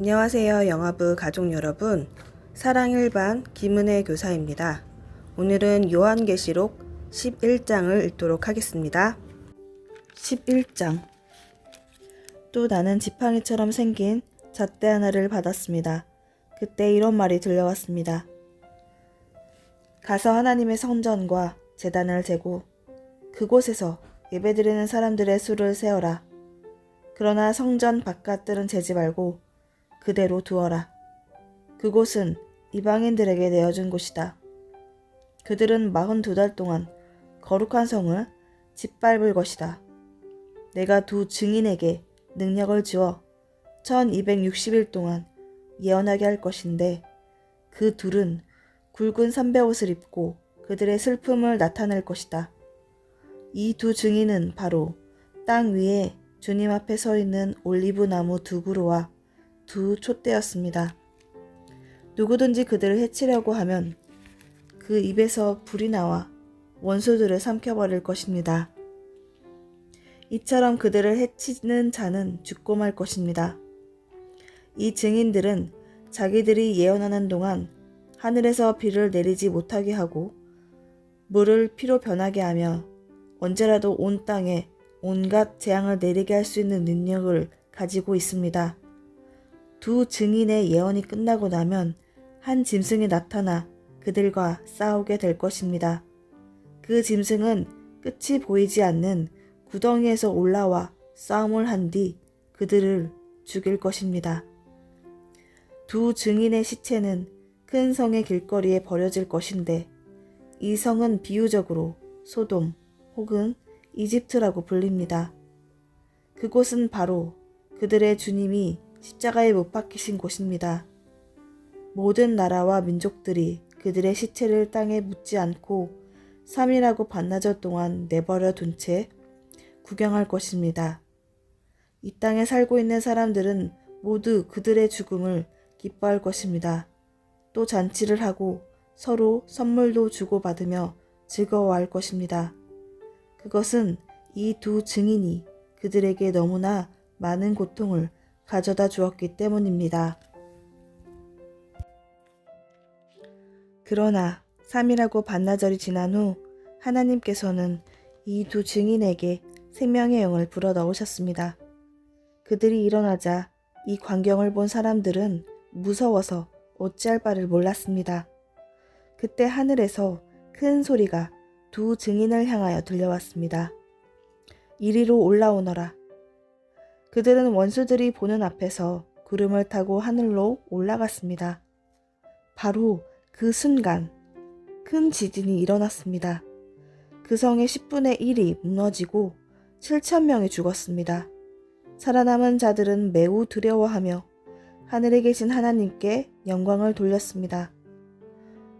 안녕하세요. 영화부 가족 여러분. 사랑 일반 김은혜 교사입니다. 오늘은 요한계시록 11장을 읽도록 하겠습니다. 11장 또 나는 지팡이처럼 생긴 잣대 하나를 받았습니다. 그때 이런 말이 들려왔습니다. 가서 하나님의 성전과 재단을 재고 그곳에서 예배드리는 사람들의 수를 세어라. 그러나 성전 바깥들은 재지 말고 그대로 두어라. 그곳은 이방인들에게 내어준 곳이다. 그들은 마흔 두달 동안 거룩한 성을 짓밟을 것이다. 내가 두 증인에게 능력을 주어 1260일 동안 예언하게 할 것인데 그 둘은 굵은 삼배 옷을 입고 그들의 슬픔을 나타낼 것이다. 이 두 증인은 바로 땅 위에 주님 앞에 서 있는 올리브 나무 두 그루와 두 촛대였습니다. 누구든지 그들을 해치려고 하면 그 입에서 불이 나와 원수들을 삼켜버릴 것입니다. 이처럼 그들을 해치는 자는 죽고 말 것입니다. 이 증인들은 자기들이 예언하는 동안 하늘에서 비를 내리지 못하게 하고 물을 피로 변하게 하며 언제라도 온 땅에 온갖 재앙을 내리게 할 수 있는 능력을 가지고 있습니다. 두 증인의 예언이 끝나고 나면 한 짐승이 나타나 그들과 싸우게 될 것입니다. 그 짐승은 끝이 보이지 않는 구덩이에서 올라와 싸움을 한 뒤 그들을 죽일 것입니다. 두 증인의 시체는 큰 성의 길거리에 버려질 것인데 이 성은 비유적으로 소돔 혹은 이집트라고 불립니다. 그곳은 바로 그들의 주님이 십자가에 못 박히신 곳입니다. 모든 나라와 민족들이 그들의 시체를 땅에 묻지 않고 3일하고 반나절 동안 내버려 둔 채 구경할 것입니다. 이 땅에 살고 있는 사람들은 모두 그들의 죽음을 기뻐할 것입니다. 또 잔치를 하고 서로 선물도 주고받으며 즐거워할 것입니다. 그것은 이 두 증인이 그들에게 너무나 많은 고통을 가져다 주었기 때문입니다. 그러나 3일하고 반나절이 지난 후 하나님께서는 이 두 증인에게 생명의 영을 불어 넣으셨습니다. 그들이 일어나자 이 광경을 본 사람들은 무서워서 어찌할 바를 몰랐습니다. 그때 하늘에서 큰 소리가 두 증인을 향하여 들려왔습니다. 이리로 올라오너라. 그들은 원수들이 보는 앞에서 구름을 타고 하늘로 올라갔습니다. 바로 그 순간 큰 지진이 일어났습니다. 그 성의 10분의 1이 무너지고 7천 명이 죽었습니다. 살아남은 자들은 매우 두려워하며 하늘에 계신 하나님께 영광을 돌렸습니다.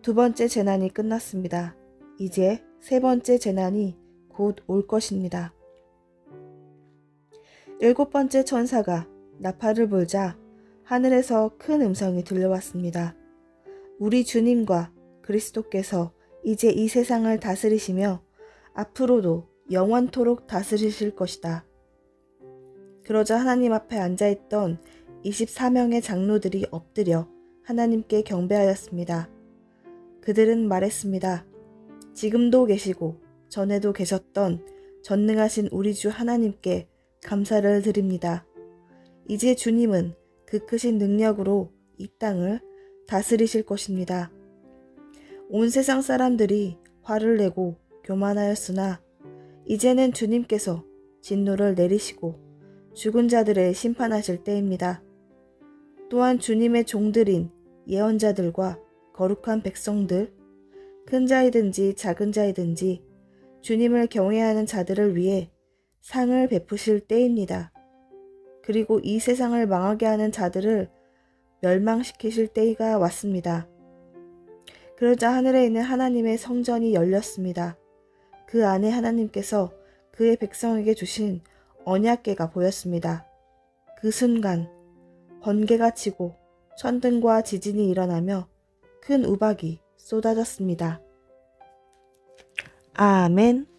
두 번째 재난이 끝났습니다. 이제 세 번째 재난이 곧 올 것입니다. 일곱 번째 천사가 나팔을 불자 하늘에서 큰 음성이 들려왔습니다. 우리 주님과 그리스도께서 이제 이 세상을 다스리시며 앞으로도 영원토록 다스리실 것이다. 그러자 하나님 앞에 앉아있던 24명의 장로들이 엎드려 하나님께 경배하였습니다. 그들은 말했습니다. 지금도 계시고 전에도 계셨던 전능하신 우리 주 하나님께 감사를 드립니다. 이제 주님은 그 크신 능력으로 이 땅을 다스리실 것입니다. 온 세상 사람들이 화를 내고 교만하였으나 이제는 주님께서 진노를 내리시고 죽은 자들을 심판하실 때입니다. 또한 주님의 종들인 예언자들과 거룩한 백성들, 큰 자이든지 작은 자이든지 주님을 경외하는 자들을 위해 상을 베푸실 때입니다. 그리고 이 세상을 망하게 하는 자들을 멸망시키실 때가 왔습니다. 그러자 하늘에 있는 하나님의 성전이 열렸습니다. 그 안에 하나님께서 그의 백성에게 주신 언약계가 보였습니다. 그 순간 번개가 치고 천등과 지진이 일어나며 큰 우박이 쏟아졌습니다. 아멘.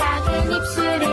작은 입술을